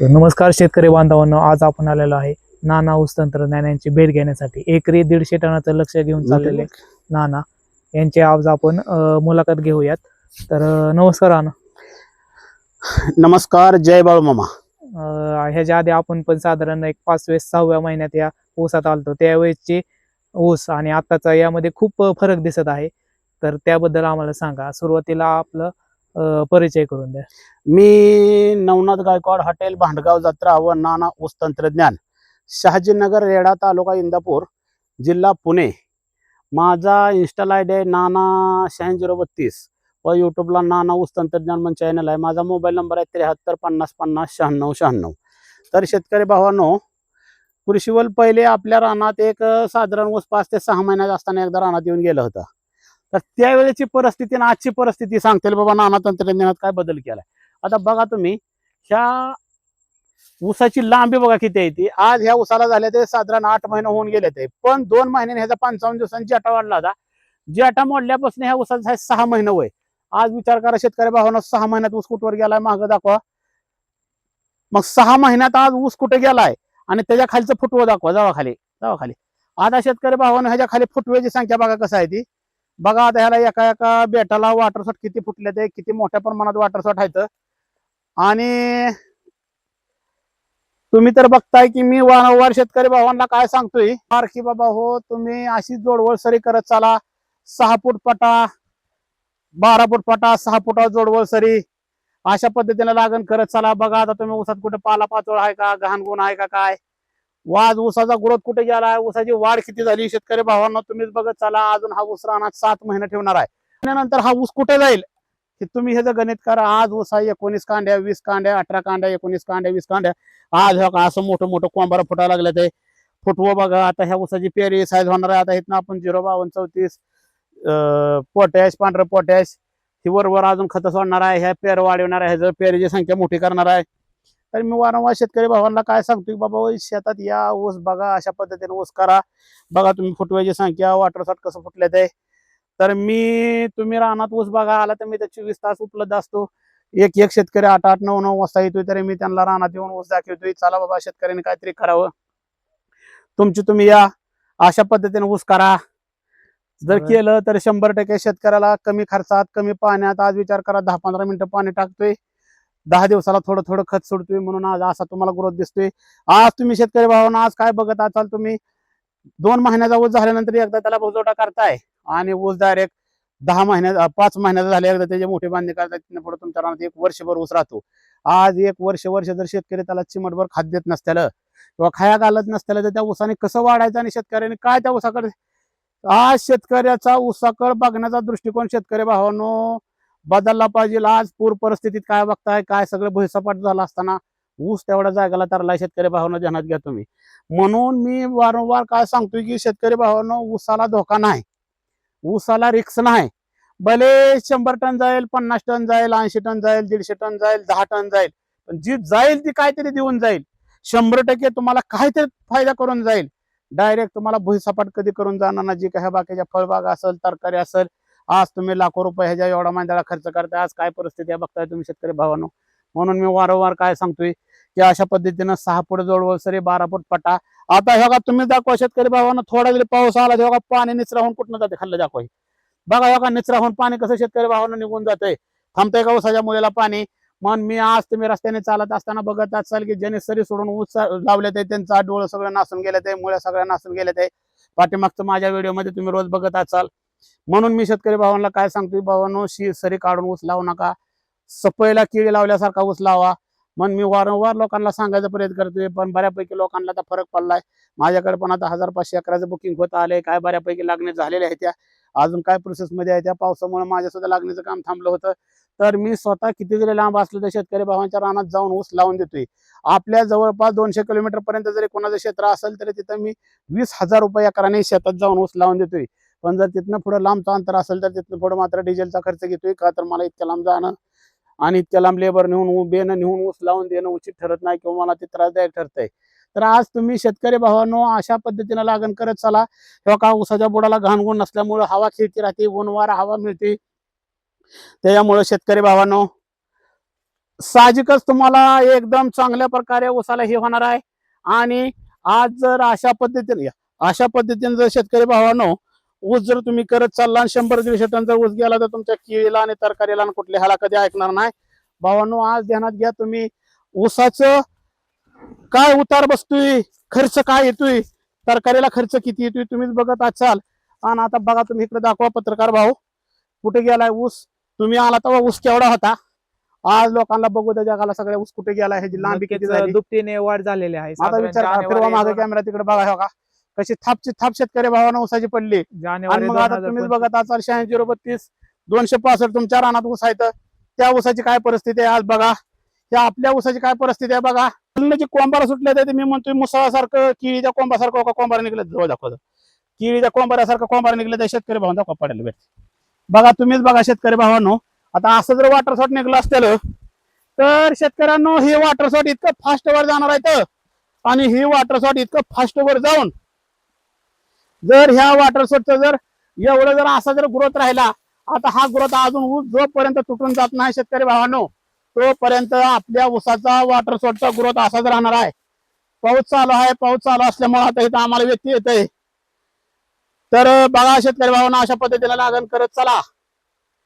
नमस्कार शेतकरी बांधवांनो आज आपण आलेलो आहे नाना ऊस तंत्रज्ञानाची भेट घेण्यासाठी. एकरी दीडशे टनाचं लक्ष घेऊन चाललेले नाना. यांची आज आपण मुलाखत घेऊयात. तर नमस्कार नाना. नमस्कार जय बाळू मामा. ह्याच्या आधी आपण पण साधारण एक पाच वेळेस सहाव्या महिन्यात या ऊसात आलतो. त्यावेळेसचे ऊस आणि आताचा यामध्ये खूप फरक दिसत आहे. तर त्याबद्दल आम्हाला सांगा. सुरुवातीला आपलं परिचय करून द्या. मी नवनाथ गायकवाड हॉटेल भांडगाव जत्रा व नाना ऊस तंत्रज्ञान शहाजीनगर रेडा तालुका इंदापूर जिल्हा पुणे. माझा इन्स्टाल आय डी आहे नाना शहाऐंशी झिरो बत्तीस व यूट्यूबला नाना ऊस तंत्रज्ञान म्हणून चॅनल आहे. माझा मोबाईल नंबर आहे त्र्याहत्तर पन्नास पन्नास शहाण्णव शहाण्णव. तर शेतकरी भावांनो कृषीवल पहिले आपल्या रानात एक साधारण ऊस पाच ते सहा महिन्यात असताना एकदा रानात येऊन गेलं होतं. तर त्यावेळेची परिस्थिती आणि आजची परिस्थिती सांगतील बाबा नाना तंत्रज्ञानात काय बदल केलाय? आता बघा तुम्ही ह्या ऊसाची लांबी बघा किती आहे ती. आज ह्या ऊसाला झाल्या ते साधारण आठ महिने होऊन गेले ते. पण दोन महिन्याने ह्याचा पंचावन्न दिवसांची आटा वाढला होता. जेटा मोडल्यापासून ह्या ऊसाचा सहा महिने वय. आज विचार करा शेतकरी भावानं सहा महिन्यात ऊस कुठवर गेलाय? मागं दाखवा. मग सहा महिन्यात आज ऊस कुठे गेलाय? आणि त्याच्या खालचं फुटवं दाखवा जावा खाली जावा खाली आता शेतकरी भावानं ह्याच्या खाली फुटव्याची संख्या बघा कसं आहे ती. बघा आता ह्याला एका एका बेटाला वॉटरशॉट किती फुटले ते किती मोठ्या प्रमाणात वॉटरशॉट आहेत. आणि तुम्ही तर बघताय की मी वारंवार शेतकरी भावांना काय सांगतोय फार की बाबा हो तुम्ही अशी जोडवळ सरी करत चाला. सहा फूट पटा बारा फूट पटा सहा फुटा जोडवळ सरी. अशा पद्धतीने लागण करत चला. बघा आता तुम्ही उसात कुठे पाला पाचोळ आहे का गहाणगुण आहे का काय. वाज ऊसाचा ग्रोथ कुठे गेलाय ऊसाची वाढ किती झाली? शेतकरी भावांना तुम्हीच बघत चला अजून हा ऊस राहणार सात महिने ठेवणार आहे. त्यानंतर हा ऊस कुठे जाईल? की तुम्ही ह्याचं गणित करा आज ऊस आहे एकोणीस कांड्या वीस कांड्या अठरा कांड्या एकोणीस कांड्या वीस कांड्या. आज असं मोठं मोठं कोंबारा फुटायला लागलं ते. फुटवं बघा आता ह्या ऊसाची पेरी साईज होणार आहे. आता इथनं आपण झिरो बावन्न चौतीस पोटॅश पांढरं पोटॅश ही वरवर अजून खतं सोडणार आहे. ह्या पेर वाढवणार आहे. ह्याचं पेरीची संख्या मोठी करणार आहे. तर मी वारंवार शेतकरी भावांना काय सांगतो की बाबा शेतात या ऊस बघा अशा पद्धतीने ऊस करा. बघा तुम्ही फुटव्याची संख्या वॉटरसाठी कसं फुटले ते तर मी तुम्ही रानात ऊस बघा आला तर मी त्या चोवीस तास उपलब्ध असतो. एक एक शेतकरी आठ आठ नऊ नऊ वाजता येतोय तरी मी त्यांना रानात येऊन ऊस दाखवतोय. चला बाबा शेतकऱ्यांनी काहीतरी करावं. तुमची तुम्ही या अशा पद्धतीने ऊस करा. जर. केलं तर शंभर टक्के शेतकऱ्याला कमी खर्चात कमी पाण्यात आज विचार करा दहा पंधरा मिनिटं पाणी टाकतोय. दहा दिवसाला थोडं थोडं खत सोडतोय म्हणून आज असा तुम्हाला ग्रोथ दिसतोय. आज तुम्ही शेतकरी भावांना आज काय बघत असाल तुम्ही? दोन महिन्याचा ऊस झाल्यानंतर एकदा त्याला भोजवटा करताय. आणि ऊस डायरेक्ट दहा महिन्या पाच महिन्याचा झाले एकदा त्याचे मोठे बांधणी करतात पुढे तुमच्या रानात एक वर्षभर ऊस राहतो. आज एक वर्ष वर्ष जर शेतकरी त्याला चिमटभर खात देत नसत्याला किंवा खाया घालत नसत्याला तर त्या ऊसाने कसं वाढायचं आणि शेतकऱ्याने काय त्या ऊसाकडे? आज शेतकऱ्याचा ऊसाकड बघण्याचा दृष्टिकोन शेतकरी भावांनो बदलला पाहिजे. आज पूर परिस्थितीत काय बघताय? काय सगळं भुईसपाट झाला असताना ऊस तेवढ्या जागेला तरला शेतकरी भावांनो ध्यानात घ्या तुम्ही. म्हणून मी वारंवार काय सांगतोय की शेतकरी भावांनो ऊसाला धोका नाही. ऊसाला रिक्स नाही. भले शंभर टन जाईल पन्नास टन जाईल ऐंशी टन जाईल दीडशे टन जाईल दहा टन जाईल पण जी जाईल ती काहीतरी देऊन जाईल. शंभर टक्के तुम्हाला काहीतरी फायदा करून जाईल. डायरेक्ट तुम्हाला भुईसपाट कधी करून जाणार ना जी काही बाकीच्या फळबाग असेल तरकारी असेल आज तुम्ही लाखो रुपये ह्याच्या एवढा मांदळा खर्च करताय आज काय परिस्थिती आहे बघताय तुम्ही शेतकरी भावानो. म्हणून मी वारंवार काय सांगतोय की अशा पद्धतीनं सहा फूट जोडवल सरी बारा फूट पटा आता हे तुम्ही दाखवा शेतकरी भावानं थोडा जरी पाऊस आला तेव्हा पाणी निचराहून कुठनं जाते खाल्लं दाखवा बघा हे बघा निचराहून पाणी कसं शेतकरी भावानं निघून जातंय. थांबतंय का उसाच्या मुलीला पाणी? मग मी आज तुम्ही रस्त्याने चालत असताना बघत असाल की ज्याने सरी सोडून ऊस लावले ते त्यांचा डोळं सगळं नासून गेले ते मुळे सगळ्या नासून गेले ते पाठीमागचं माझ्या व्हिडिओमध्ये तुम्ही रोज बघत असाल म्हणून मी शेतकरी भावांना काय सांगतोय भावांनो शी सरी काढून ऊस लावू नका. सपयला किडी लावल्यासारखा ऊस लावा. मग मी वारंवार लोकांना सांगायचा प्रयत्न करतोय पण बऱ्यापैकी लोकांना आता फरक पडलाय. माझ्याकडे पण आता हजार पाचशे अकराचं बुकिंग होत आलंय. काय बऱ्यापैकी लागणे झालेले आहे त्या. अजून काय प्रोसेस मध्ये आहे त्या पावसामुळे माझ्या सुद्धा लागण्याचं काम थांबलं होतं. तर मी स्वतः किती जरी लांब असलं तर शेतकरी भावांच्या रानात जाऊन ऊस लावून देतोय. आपल्या जवळपास दोनशे किलोमीटर पर्यंत जरी कोणाचं क्षेत्र असेल तरी तिथं मी वीस हजार रुपये एकराने शेतात जाऊन ऊस लावून देतोय. पण जर तिथनं पुढं लांबचं अंतर असेल तर तिथनं पुढं मात्र डिझेलचा खर्च घेतोय. का तर मला इतक्या लांब जाणं आणि इतक्या लांब लेबर नेऊन बेनं नेऊन ऊस लावून देणं उचित ठरत नाही किंवा मला ते त्रासदायक ठरतंय. तर आज तुम्ही शेतकरी भावांनो अशा पद्धतीनं लागण करत चला. किंवा का ऊसाच्या बुडाला घाणगुण नसल्यामुळे हवा खेळती राहते ऊनवार हवा मिळते. त्याच्यामुळे शेतकरी भावांनो साहजिकच तुम्हाला एकदम चांगल्या प्रकारे उसाला हे होणार आहे. आणि आज जर अशा पद्धतीने अशा पद्धतीने जर शेतकरी भावानो ऊस जर तुम्ही करत चालला आणि शंभर दीडशे टन जर ऊस गेला तर तुमच्या केळीला आणि तरकारीला आणि कुठल्या ह्याला कधी ऐकणार नाही. भावानो आज ध्यानात घ्या तुम्ही. ऊसाचं काय उतार बसतोय? खर्च काय येतोय? तरकारीला खर्च किती येतोय तुम्हीच बघत असाल. आणि आता बघा तुम्ही इकडे दाखवा पत्रकार भाऊ. कुठे गेलाय ऊस? तुम्ही आला तेव्हा ऊस केवढा होता? आज लोकांना बघू त्या जगाला सगळ्या ऊस कुठे गेला ह्याची लांबी किती नक्कीच झाली? दुपटीने वाढ झालेली आहे. आता विचार करा फिरवा दोन- कॅमेरा तिकडे बघा हो का कशी थापची थाप शेतकरी भावानं ऊसाची पडली. आणि मग आता तुम्हीच. बघत असाल शहाऐंशी झिरो बत्तीस दोनशे पासष्ट तुमच्या रानात ऊस त्या ऊसाची काय परिस्थिती आहे आज बघा. त्या आपल्या ऊसाची काय परिस्थिती आहे बघा. जे कोंबार सुटले ते मी म्हणतोय मुसळासारखं केळीच्या कोंबासारखं का कोंबार निघले? जवळ दाखवतो. केळीच्या कोंबाऱ्यासारखं कोंबार निघले तर शेतकरी भावांना दाखवा भेट बघा तुम्हीच बघा शेतकरी भावांनो. आता असं जर वॉटर शॉट निघलं असतं तर शेतकऱ्यांनो हे वॉटर शॉट इतकं फास्ट वर जाणार आहे तर. आणि ही वॉटर शॉट इतकं फास्ट वर जाऊन जर ह्या वॉटर शॉटचं जर एवढं जर असा जर ग्रोथ राहिला आता हा ग्रोथ अजून ऊस जोपर्यंत तुटून जात नाही शेतकरी भावांनो तोपर्यंत आपल्या ऊसाचा वॉटर शॉटचा ग्रोथ असाच राहणार आहे. पाऊस चालू आहे पाऊस चालू असल्यामुळे आता इथं आम्हाला व्यक्ती येत आहे तर बघा शेतकरी भावांना अशा पद्धतीने लागण करत चला.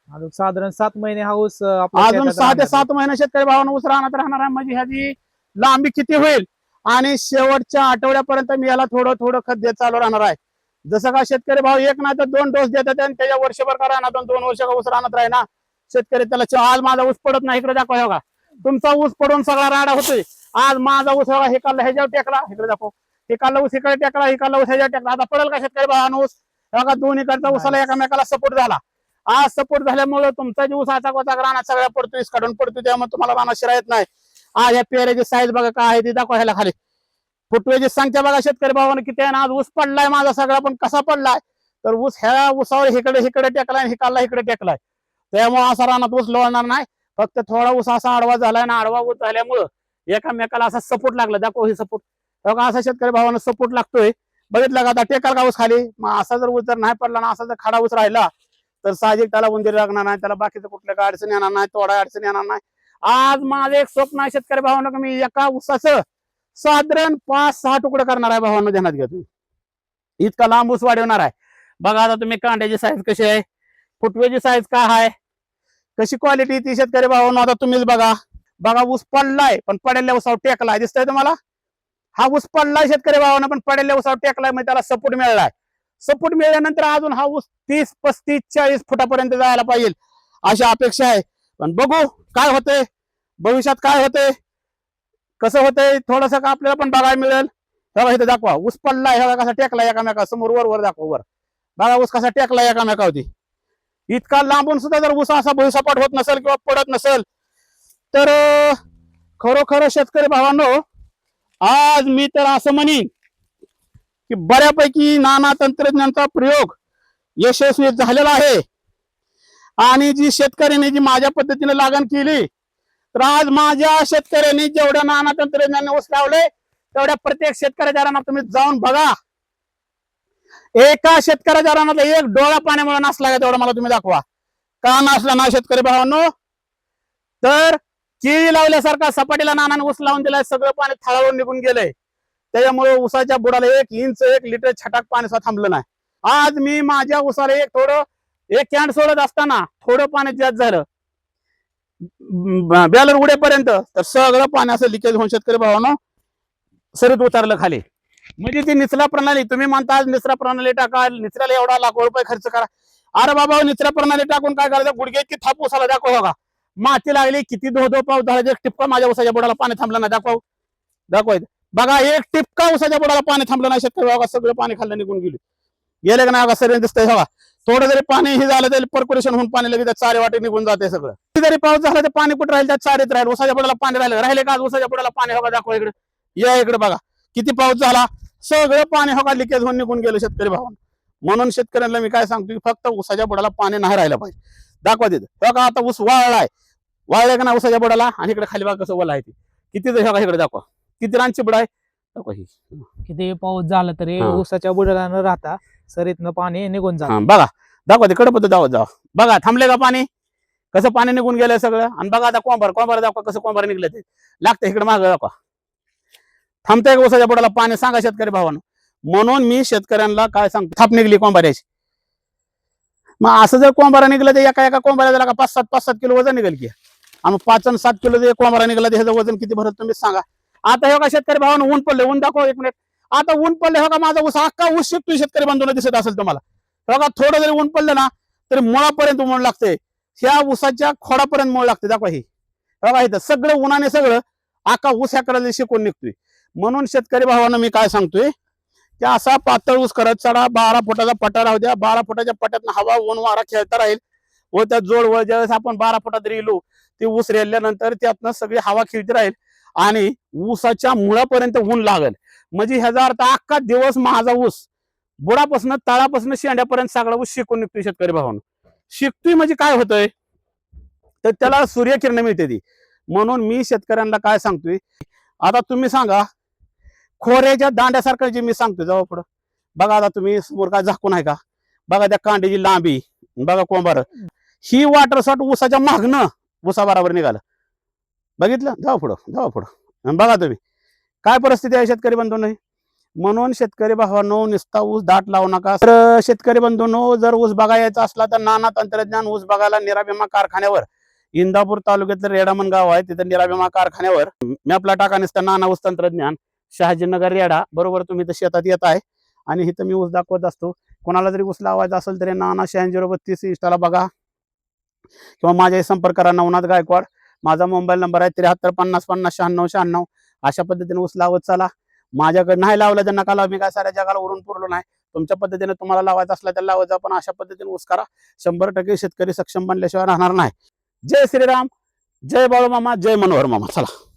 अजून साधारण सात महिने हा ऊस अजून सहा ते सात महिने शेतकरी भावांना ऊस राहणार राहणार आहे. म्हणजे ह्याची लांबी किती होईल? आणि शेवटच्या आठवड्यापर्यंत मी याला थोडं थोडं खत देत चालू राहणार आहे. जसं का शेतकरी भाव एक नाही तर दोन डोस देतात आणि त्याच्या वर्षभर का राहणार दोन दोन वर्ष का ऊस राहणार आहे ना? शेतकरी त्याला आज माझा ऊस पडत नाही इकडे दाखवा हे बघा तुमचा ऊस पडून सगळा राडा होतोय. आज माझा ऊस बघा हे काढला ह्याच्यावर टेकला इकडे दाखव. हे काढला ऊस इकडे टेकला हे काढला ऊस ह्याच्यावर टेकला. आता पडेल का शेतकरी भावानं ऊस? हे बघा दोन्ही कडचा ऊसाला एकामेकाला सपोर्ट झाला. आज सपोर्ट झाल्यामुळे तुमचा जे ऊसाचा गोचा राहणार सगळ्या पडतोय काढून पडतोय त्यामुळे तुम्हाला राहणार शिरा येत नाही. आज या पेऱ्याची साईज बघा काय आहे ती दाखवा ह्याला खाली. फुटवेजी संख्या बघा शेतकरी भावानं किती आहे ना आज ऊस पडलाय माझा सगळा पण कसा पडलाय? तर ऊस ह्या ऊसावर हिकडे इकडे टेकलाय आणि हिकाला इकडे टेकलाय. त्यामुळे असा रानात ऊस लोळणार नाही. फक्त थोडा ऊस असा आडवा झालाय ना आडवा ऊस झाल्यामुळं एकामेकाला असा सपोर्ट लागला. दाखव हे सपोर्ट. हो बघा असा शेतकरी भावानं सपोर्ट लागतोय. बघितलं का? आता टेकाल का ऊस खाली? मग असा जर ऊस जर नाही पडला ना असा जर खाडा ऊस राहिला तर साहजिक त्याला उंदीर लागणार नाही. त्याला बाकीचं कुठल्या काय अडचण येणार नाही तोडा अडचण येणार नाही. आज माझं एक स्वप्न आहे शेतकरी भावानं मी एका ऊसाचं साधारण पाच सहा तुकडं करणार आहे भावांना ध्यानात घ्या तुम्ही. इतका लांब ऊस वाढवणार आहे. बघा आता तुम्ही कांड्याची साईज कशी आहे? फुटवेची साईज काय आहे कशी क्वालिटी ती शेतकरी भावांना आता तुम्हीच बघा. बघा ऊस पडलाय पण पडेल्या ऊसावर टेकलाय. दिसतंय तुम्हाला? हा ऊस पडलाय शेतकरी भावानं पण पडेल्या ऊसावर टेकलाय म्हणजे त्याला सपोर्ट मिळालाय. सपोर्ट मिळाल्यानंतर अजून हा ऊस तीस पस्तीस चाळीस फुटापर्यंत जायला पाहिजे. अशी अपेक्षा आहे. पण बघू काय होतंय? भविष्यात काय होतंय? कसं होतंय थोडस का आपल्याला पण बघायला मिळेल. बघा इथं दाखवा. ऊस पडला हे कसा टेकला एकामेका समोर वर वर दाखवा वर. बघा ऊस कसा टेकला एकामेकावरती. इतका लांबून सुद्धा जर ऊस असा भुईसपाट होत नसेल किंवा पडत नसेल तर खरोखर शेतकरी भावांनो आज मी तर असं म्हणीन की बऱ्यापैकी नाना तंत्रज्ञानाचा प्रयोग यशस्वी झालेला आहे. आणि जी शेतकऱ्यांनी जी माझ्या पद्धतीने लागण केली तर आज माझ्या शेतकऱ्यांनी जेवढ्या नाना तंत्रज्ञान ऊस लावले तेवढ्या प्रत्येक शेतकऱ्याच्या रानात तुम्ही जाऊन बघा. एका शेतकऱ्याच्या रानात एक डोळा पाण्यामुळे नसला का तेवढा मला तुम्ही दाखवा. का नसला ना शेतकरी भावांनो? तर केळी लावल्यासारखा सपाटीला नानाने ऊस लावून दिलाय सगळं पाणी थळावून निघून गेलंय. त्याच्यामुळे उसाच्या बुडाला एक इंच एक लिटर छटाक पाणी सुद्धा थांबलं नाही. आज मी माझ्या उसाला एक थोडं एक कॅन्ड सोडत असताना थोडं पाणी जास्त झालं. बॅलर उडेपर्यंत तर सगळं पाणी असं लिकेज होऊन शेतकरी भावानं सरीत उतरलं खाली. म्हणजे ती निचरा प्रणाली तुम्ही म्हणता आज निचरा प्रणाली टाका निचऱ्याला एवढा लाखो रुपये खर्च करा. अरे बाबा निचरा प्रणाली टाकून काय करायचं? गुडघे की थाप उसाला दाखव बघा. माती लागली किती धो धो पाव झाला एक टिपका माझ्या उसाच्या बुडाला पाणी थांबलं नाही दाखव. दाखव बघा एक टिपका उसाच्या बुडाला पाणी थांबलं नाही शेतकरी बघा सगळं पाणी खाल्लं निघून गेली. गेले का नाही? बघा सगळे दिसतंय बघा थोडं जरी पाणी हे झालं तरी पर्क्युलेशन होऊन पाणी लगेच चारे वाटे निघून जाते सगळं. किती जरी पाऊस झाला तर पाणी कुठं राहील? त्या चारीत राहील. उसाच्या बुडाला पाणी राहिलं. राहिले का उसाच्या बुडाला पाणी हवा दाखवा इकडे. या इकडे बघा. किती पाऊस झाला? सगळं पाणी हवा लिकेज होऊन निघून गेलं शेतकरी भावानं. म्हणून शेतकऱ्यांना मी काय सांगतो की फक्त उसाच्या बुडाला पाणी नाही राहिलं पाहिजे. दाखवा तिथं. बघा आता ऊस वाळलाय वाळलाय का ना उसाच्या बुडाला आणि इकडे खाली बघा कसं वला आहे ती. किती जर बघा इकडे दाखवा. किती रानची बुड आहे? दाखवा ही. किती पाऊस झाला तरी हा. ऊसाच्या बुडाला न राहता सरीतनं पाणी निघून जात. हा, बघा. दाखवा ते कडपत जावं जावं. बघा थांबले का पाणी? कसं पाणी निघून गेलं सगळं? आणि बघा आता कोंबार कोंबार दाखवा कसं कोंबार निघलं ते. लागतं इकडे मागं दाखवा. थांबतंय का उसाच्या बुडाला पाणी सांगा शेतकरी भावानं. म्हणून मी शेतकऱ्यांना काय सांगतो? थाप निघली कोंबाऱ्याची मग असं जर कोंबारा निघलं तर एका एका कोंबाऱ्याला का पाच सात पाच सात किलो वजन निघेल की. आणि पाच आणि सात किलो जर कोंबारा निघाला तर ह्याचं वजन किती भरत तुम्ही सांगा. आता हे का शेतकरी भावानं ऊन पडले ऊन दाखव एक मिनिट आता ऊन पडले हो का माझा ऊस अख्खा ऊस शिकतोय शेतकरी बांधून दिसत असेल तुम्हाला. हो का थोडं जरी ऊन पडलं ना तरी मुळापर्यंत ऊन लागतंय. ह्या ऊसाच्या खोडापर्यंत मळ लागते दाखवा हे. बघा इथं सगळं उन्हाने सगळं अख्खा ऊस ह्याकडे शिकून निघतोय. म्हणून शेतकरी भावानं मी काय सांगतोय? की असा पातळ ऊस करत चढा बारा फुटाचा पटा राहू द्या. बारा फुटाच्या पट्यात हवा ऊन वारा खेळता राहील. व त्या जोडवर ज्यावेळेस आपण बारा फुटात रेलो ती ऊस रेल्यानंतर त्यातनं सगळी हवा खेळती राहील आणि ऊसाच्या मुळापर्यंत ऊन लागेल. म्हणजे ह्याचा अर्थ अख्खा दिवस माझा ऊस बुडापासून तळापासून शेंड्यापर्यंत सगळा ऊस शिकून निघतोय शेतकरी भावानं. शिकतोय म्हणजे काय होतंय? तर त्याला सूर्यकिरण मिळते ती. म्हणून मी शेतकऱ्यांना काय सांगतोय? आता तुम्ही सांगा खोऱ्याच्या दांड्यासारखं जे मी सांगतोय जाऊ पुढं. बघा आता तुम्ही समोर काय झाकून आहे का? बघा त्या कांड्याची लांबी बघा कोंबार. ही वॉटर शॉट उसाच्या मागणं उसा बराबर निघालं. बघितलं? जाऊ पुढं जाऊ पुढं. बघा तुम्ही. काय परिस्थिती आहे शेतकरी बंधूंनी म्हणून शेतकरी भावांनो नुसता ऊस दाट लावू नका. तर शेतकरी बंधूंनो जर ऊस बघायचा असला तर नाना तंत्रज्ञान ऊस बघायला निराभिमा कारखान्यावर इंदापूर तालुक्यातलं रेडामन गाव आहे तिथं निराभिमा कारखान्यावर मॅपला टाका नुसतं नाना ऊस तंत्रज्ञान शहाजीनगर रेडा बरोबर तुम्ही इथं शेतात येत आहे आणि इथं मी ऊस दाखवत असतो. कोणाला जरी ऊस लावायचा असेल तरी नाना शहाऐंशी बत्तीस इंस्टाला बघा. किंवा माझ्याही संपर्क करा नवनाथ गायकवाड. माझा मोबाईल नंबर आहे त्र्याहत्तर पन्नास पन्नास शहाण्णव शहाण्णव. अशा पद्धतीने ऊस लावत चला. माझ्याकडे नाही लावलं त्यांना का लावा. मी काय साऱ्या जगाला उरून पुरलो नाही. तुमच्या पद्धतीने तुम्हाला लावायचं असला तर लावायचा पण अशा पद्धतीने ऊस करा. शंभर टक्के शेतकरी सक्षम बनल्याशिवाय राहणार नाही. जय श्रीराम. जय बाळू मामा जय मनोहर मामा. चला.